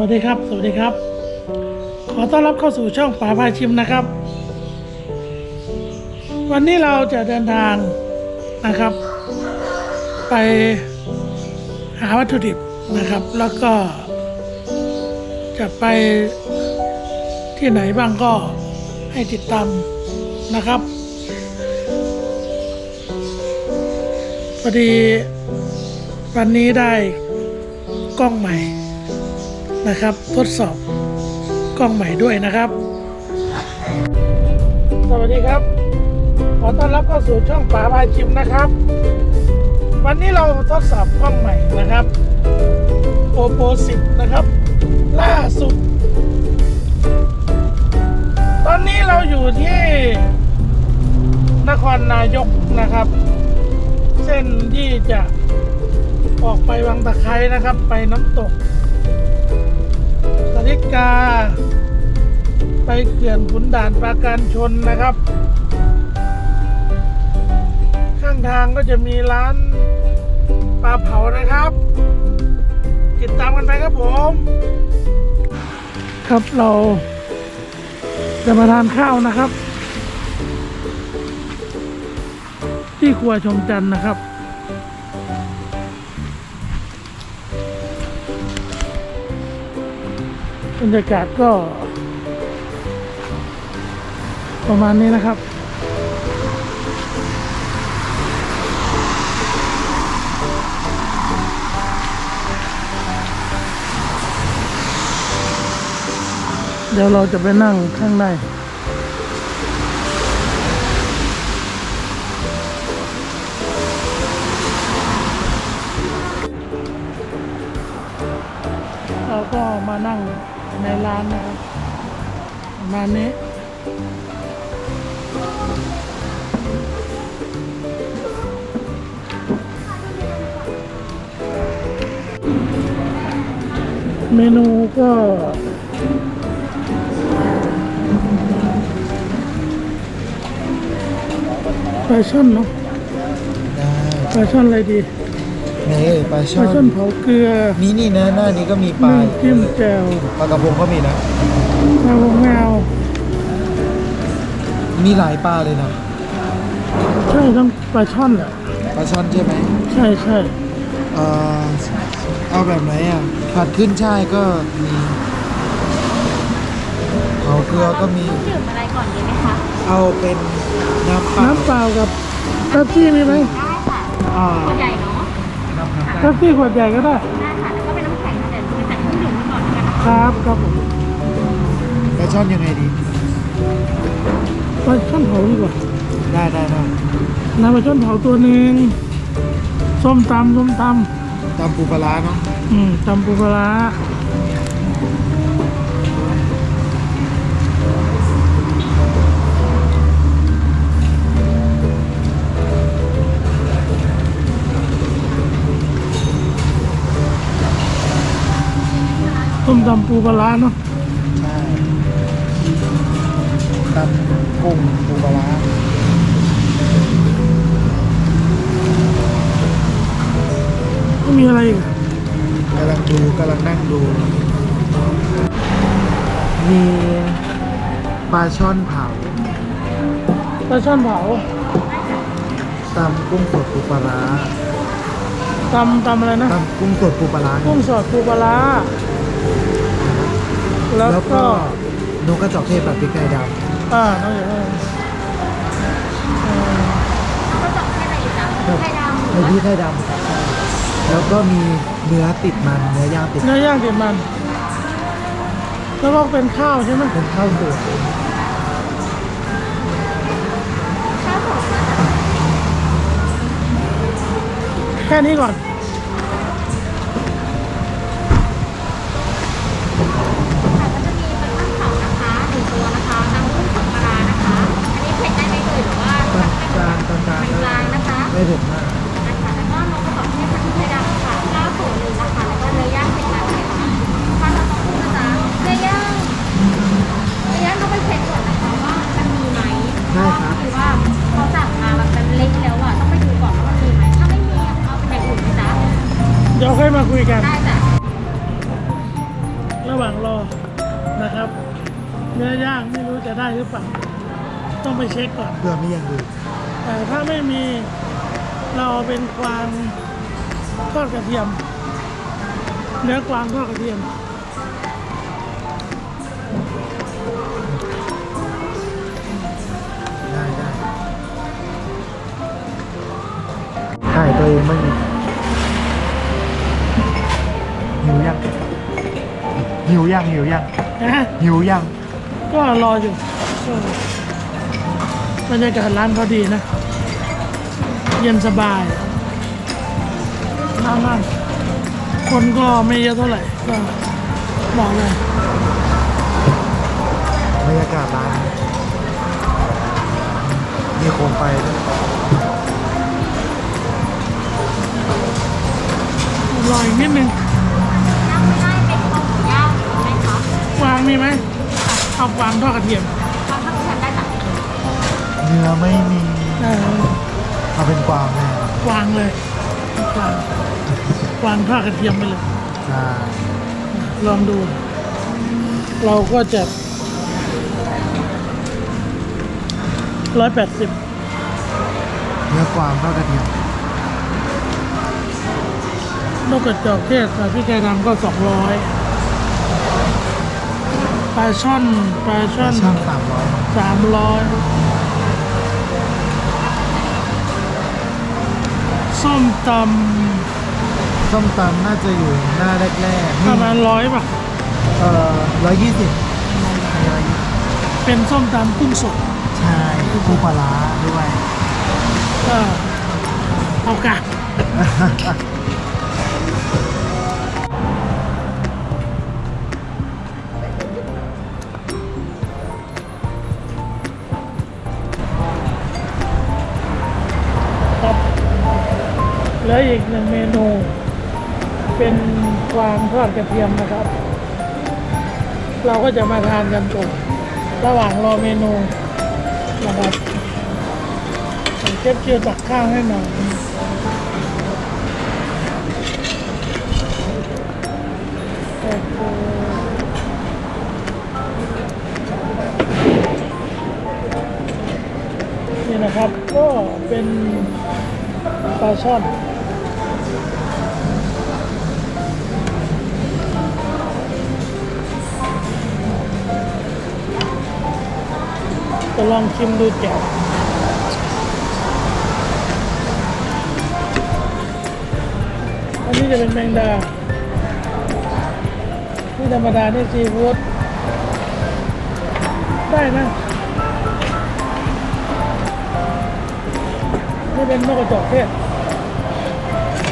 วัสดีครับ สวัสดีครับ ขอต้อนรับเข้าสู่ช่องป่าพาชิมนะครับ วันนี้เราจะเดินทางนะครับ ไปหาวัตถุดิบนะครับ แล้วก็ จะไปที่ไหนบ้างก็ให้ติดตามนะครับพอดีวันนี้ได้กล้องใหม่ นะครับ ทดสอบกล้องใหม่ด้วยนะครับ สวัสดีครับ ขอต้อนรับเข้าสู่ช่องป๋าพาชิมนะครับ วันนี้เราทดสอบกล้องใหม่นะครับ OPPO 10 นะครับ ล่าสุด ตอนนี้เราอยู่ที่นครนายกนะครับ เส้นที่จะออกไปวังตะไคร้นะครับ ไปน้ำตก ริกา ไปเขื่อนขุนด่านปราการชนนะครับ ข้างทางก็จะมีร้านปลาเผานะครับ ติดตามกันไปครับผม ครับเราจะมาทานข้าวนะครับ ที่ครัวชมจันทร์นะครับ บรรยากาศก็ ประมาณนี้นะครับ เดี๋ยวเราจะไปนั่งข้างในเราก็มานั่ง ในร้านนะครับประมาณนี้เมนูก็ปลาช่นเนาะได้ปลาช่นอะไรดี นี่ปลาปช่อลาช่อนนเผาเกลือมีนี่นะหน้านี้ก็มีปลานึ่งจิ้มแจ่วปลากระพงก็มีนะ ปลาวงแงวมีหลายปลาเลยนะใช่ต้องปลาช่อนแหละปลาช่อนใช่ไหมใช่ใช่เอ่อเอาแบบไหนอะผัดขึ้นช่ายก็มีเผาเกลือก็มี ดื่มอะไรก่อนดีไหมคะ เอาเป็นน้ำเปล่าน้ำเปล่ากับเป๊ปซี่มีไหมได้ค่ะอ่า ตัวใหญ่เนาะน้ำครับ เป๊ปซี่ขวดใหญ่ก็ได้ ได้ค่ะแล้วก็เป็นน้ำแข็งเดี๋ยวจะจัดเครื่องดื่มไว้ก่อนกันนะคะครับครับผมปลาช่อนยังไงดี ปลาช่อนเผาดีกว่าได้ได้ได้น้ำปลาช่อนเผาตัวหนึ่งส้มตำส้มตตำปูปลาร้าเนาะำอืมตำปูปลาร้า ตำปูปลาร้าเนาะใช่ตำกุ้งปูปลาร้าไม่มีอะไรอีกอะกำลังดูกำลังนั่งดู มีปลาช่อนเผาปลาช่อนเผาตำกุ้งสดปูปลาร้าตำตำอะไรนะตำกุ้งสดปูปลาร้ากุ้งสดปูปลาร้า แล้วแล้วก็ก็นกกระจอกเทศแบบพริกไทยดอ่าน้องอย่างนั้นเอ่อก็จะให้อะไรอีกจ๊ะำไข่ดำไทยพริกไทยดำครับแล้วก็มีเนื้อติดมันเนื้อย่างติดเนื้อย่างติดมัน แล้วก็เป็นข้าวใช่ไหมเป็นข้าวสวยข้าวหอมนะแค่นี้ก่อน จะได้หรือเปล่า ต้องไปเช็คก่อน เพื่อไม่ยังดูแต่ถ้าไม่มีเราเอาเป็นกวางทอดกระเทียม เนื้อกวางทอดกระเทียม ได้ได้ถ่ายตัวเองบ้างดิหิวยังหิวยังหิวยังนะหิวยัง ก็รออยู่ก็บรรยากาศร้านเขาดีนะ เย็นสบายน่านั่งคนก็ไม่เยอะเท่าไหร่ ก็บอกเลยบรรยากาศร้าน มีโคมไฟด้วยรออีกนิดนึง ย่างไม่ได้เป็นคอหมูย่างไหมคะกวางมีไหม เอากวางทอดกระเทียมทำถ้าคุณทำได้จากเนื้อไม่มีเออเอาเป็นกวางแน่กวางเลยกวางกวางทอดกระเทียมไปเลย ใช่ลองดู เราก็จะร้อยแปดสิบเนื้อกวางทอดกระเทียมนกกระจอกเทศกับพี่ไก่ดำก็สองร้อย ปลาช่อนปลาช่อนช่างสามร้อยสามร้อยส้มตส้มตำน่าจะอยู่หน้าแรกำๆประมาณร้อยป่ะ เอ่อร้อยยี่สิบเป็นส้มตำกุ้งสดใช่ปูปลาร้าด้วยก็เอากะ ลืออีกหนึ่งเมนู เป็นกวางทอดกระเทียมนะครับ เราก็จะมาทานกันก่อนระหว่างรอเมนูนะครับเชฟเชียวตักข้าวให้หน่อยโอ้โหนี่นะครับก็เป็นปลาช่อน ลองชิมดูแจ่วอันนี้จะเป็นแมงดาที่ธรรมดานี่ซีฟู้ดได้นะ นี่เป็นนกกระจอกเทศ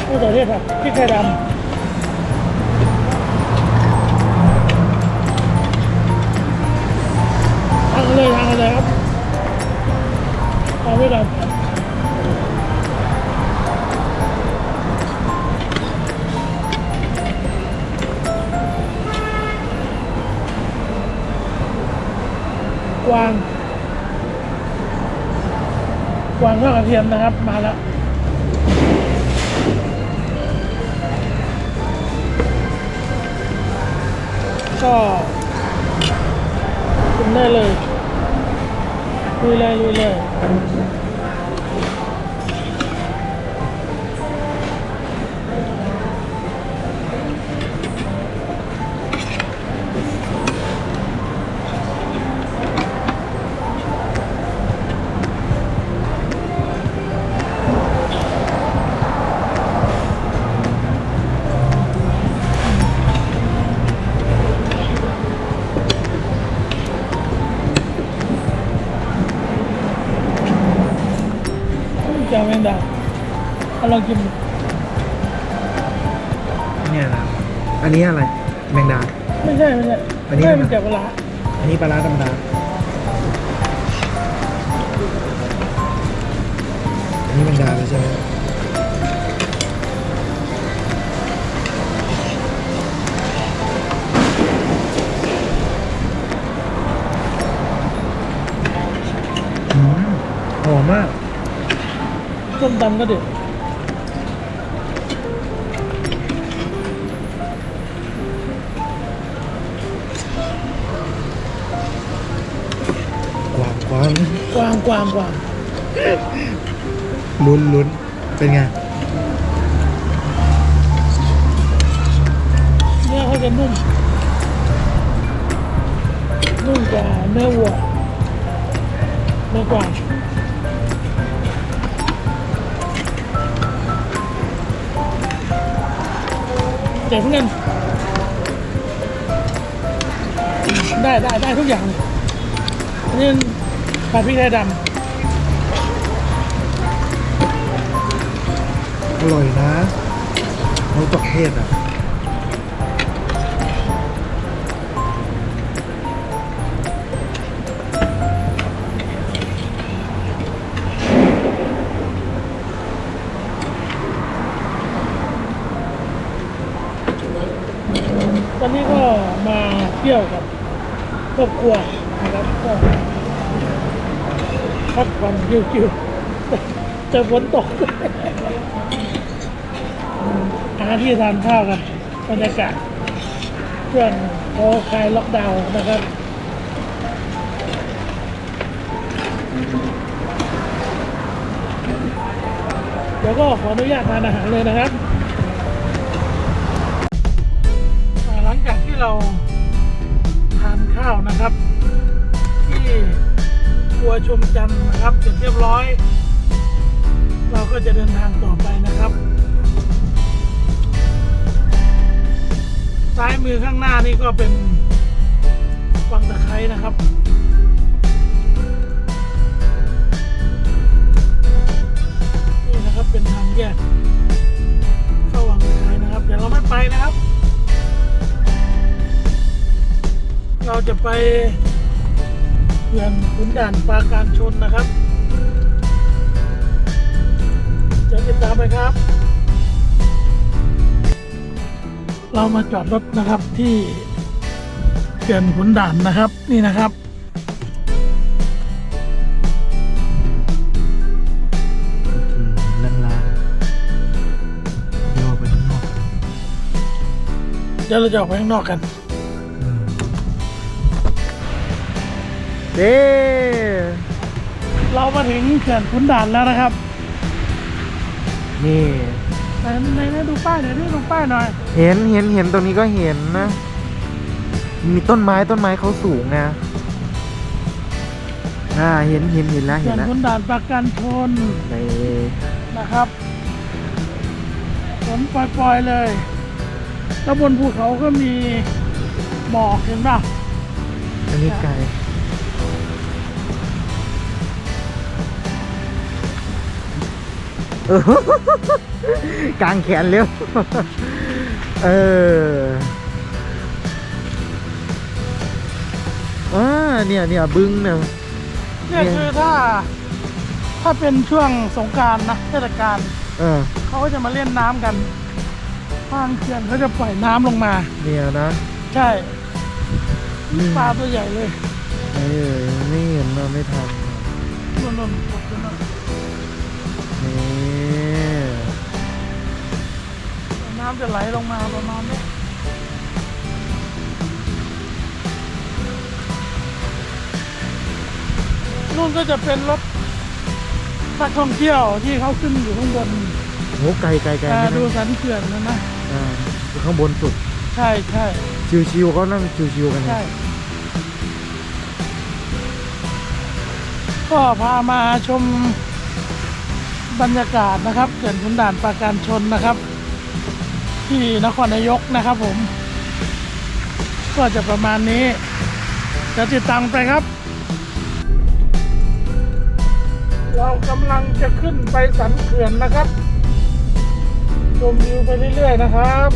นกกระจอกเทศครับพริกไทยดำทางเลยทางเลยครับ เอาไว้ก่อนกวางกวางทอดกระเทียมนะครับ มาแล้วก็กินได้เลย ลุยเล ลองกินดูเนี่ยนะอันนี้อะไรแมงดา ไม่ใช่ไม่ใช่อันนี้ ไม่อะไรมันจากเวลาอันนี้ปลาร้าธรรมดาอันนี้แมงดาเลยใช่ไหมอืมหอมมาก ส้มตำก็เด็ด กวางกวางกวางลุ้นลุ้นเป็นไงเนื้อเขาจะนุ่มนุ่มกว่าเนื้อวัวเนื้อกวางเจ๋งเหมือนกันได้ได้ได้ทุกอย่างเลยอัน นี่ผัดพริกไทยดอร่อยนะเขาตกเทศอะำตอนนี้ก็มาเที่ยวกับครอบครัวนะครับก็ พักผ่อนชิวๆจะฝนตกหาที่ทานข้าวกันบรรยากาศช่วงเขาคลายล็อกดาวน์นะครับเดี๋ยวก็ขออนุญาตทานอาหารเลยนะครับหลังจากที่เราทานข้าวนะครับ ครัวชมจันทร์นะครับ เสร็จเรียบร้อย เราก็จะเดินทางต่อไปนะครับ ซ้ายมือข้างหน้านี่ก็เป็นวังตะไคร้นะครับนี่นะครับเป็นทางแยกเข้าวังตะไคร้นะครับ เดี๋ยวเราไม่ไปนะครับ เราจะไป เขื่อนขุนด่านปราการชนนะครับ จะติดตามไปครับ เรามาจอดรถนะครับที่เขื่อนขุนด่านนะครับนี่นะครับโอเคล่างล่างเดี๋ยวไปข้างนอกกันเดี๋ยวเราจะออกไปข้างนอกกัน เด้เรามาถึงเขื่อนขุนด่านแล้วนะครับ นี่ไหนไหนไหนดูป้ายหน่อยดิดูป้ายหน่อย เห็นเห็นเห็นตรงนี้ก็เห็นนะ มีต้นไม้ต้นไม้เขาสูงนะอ่าเห็นเห็นเห็นแล้วเขื่เห็อนนแล้วขุนด่านปราการชนในนะครับฝนปล่อยๆเลย แล้วบนภูเขาก็มีหมอกเห็นป่ะ อันนี้ไกล เออกางแขนเร็ว เอออ่าเนี่ยเนี่ยบึ้งเนี่ยเนี่ยเนี่ยคือถ้า ถ้าเป็นช่วงสงกรารนะเทศกาลเออ เขาก็จะมาเล่นน้ำกันทางเขื่อนเขาจะปล่อยน้ำลงมา เนี่ยนะ ใช่อืม ปลาตัวใหญ่เลยเออไม่เห็นมาไม่ทัน นนนๆกดกันหน่อยนี่ น้ำจะไหลลงมาประมาณนี้นู่นก็จะเป็นรถนักท่องเที่ยวที่เขาขึ้นอยู่ข้างบนโหไกลไกลไกลอ่าไม่ดูนะสันเขื่อนนะนะ อ่าอยู่ข้างบนสุด ใช่ใช่ชิวๆเขานั่งชิวๆกันใช่นะก็พามาชมบรรยากาศนะครับเขื่อนขุนด่านปราการชนนะครับ ที่นครนายกนะครับผม ก็จะประมาณนี้จะติดตามไปครับ เรากำลังจะขึ้นไปสันเขื่อนนะครับชมวิวไปเรื่อยๆนะครับ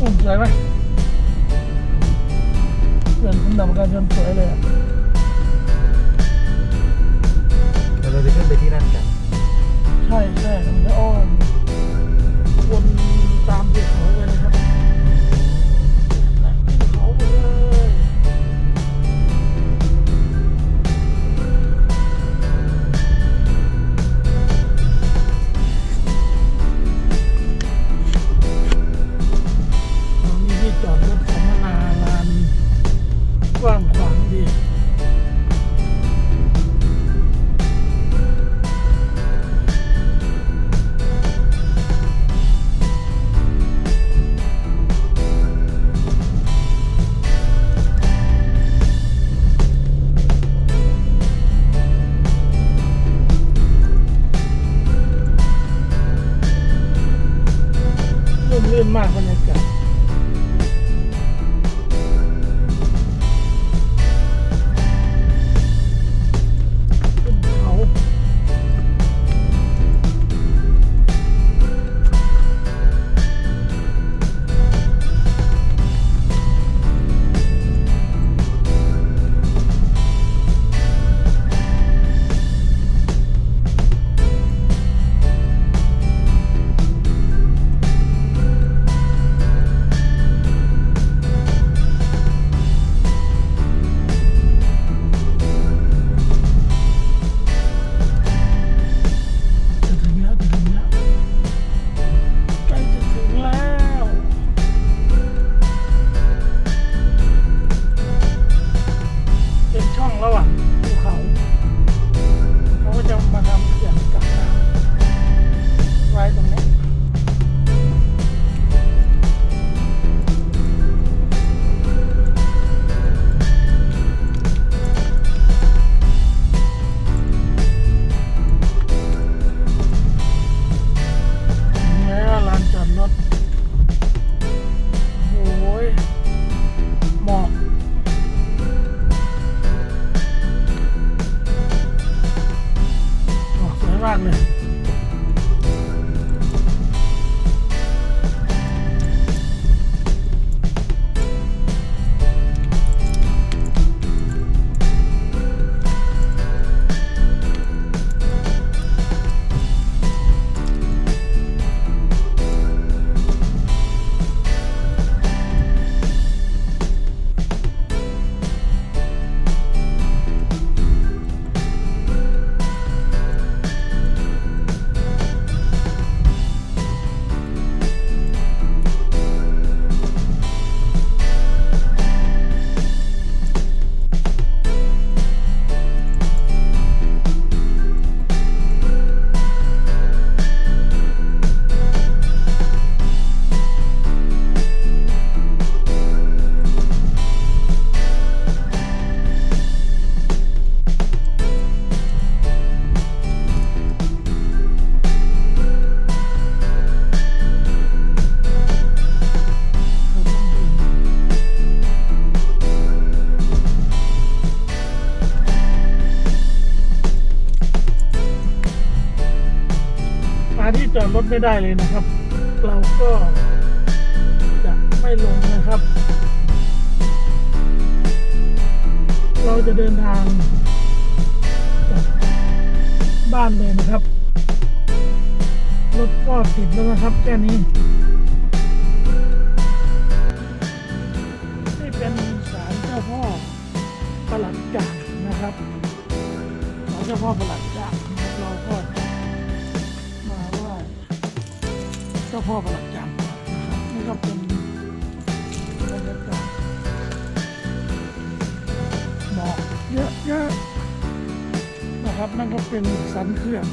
อืมสวยไหมเขื่อนขุนด่านปราการชนสวยเลยอะ ถไม่ได้เลยนะครับ เราก็จะไม่ลงนะครับ เราจะเดินทางกลับบ้านเลยนะครับ รถก็ติดแล้วนะครับแค่นี้นี่เป็นศาลเจ้าพ่อประหลัดจางนะครับศาลเจ้าพ่อประหลัดจางนะครับเราก็ เจ้าพ่อประหลัดจางก่อนนะครับนี่ก็เป็นบรรยากาศหมอกเยอะๆนะครับนั่นก็เป็นสันเขื่อน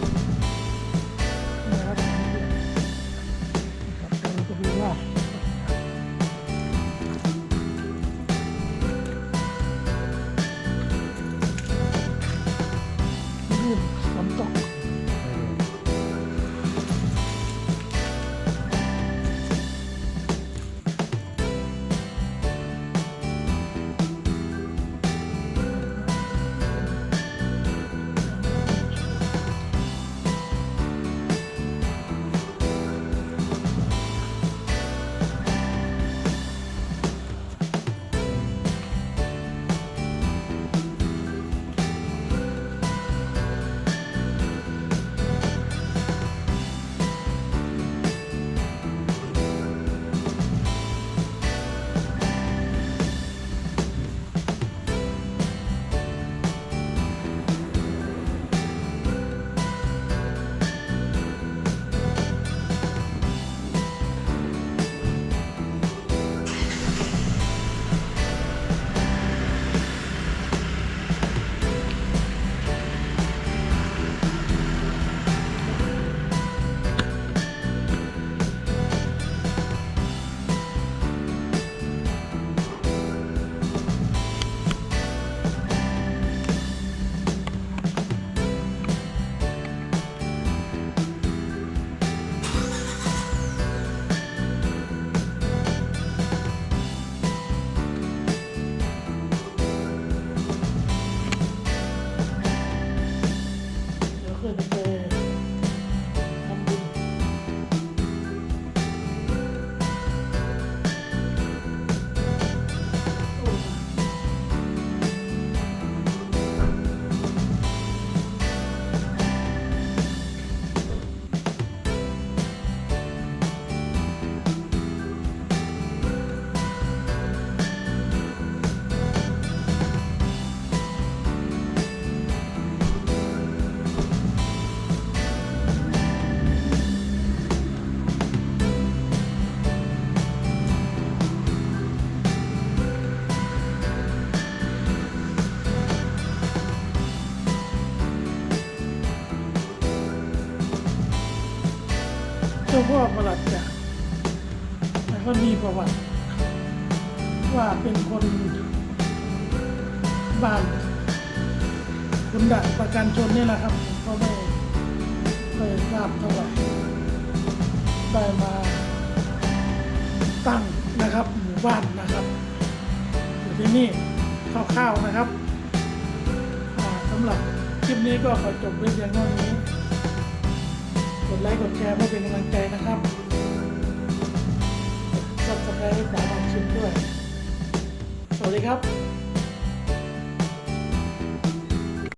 จ้าพ่อประหลัดจ่าแล้วก็มีประวัติ ว่าเป็นคนบ้านคุณดักประกันชนนี่แหละครับก็ไม่ไม่ทราบเท่าไหร่ได้มาตั้งนะครับหมู่บ้านนะครับอยู่ที่นี่คร่าวๆนะครับสำหรับคลิปนี้ก็ขอจบไว้เพียงเท่านี้ ดไลค์กดแชร์เพื่อเป็นกำลังใจนะครับซับสไครต์สาวบางชิ้นด้วย สวัสดีครับ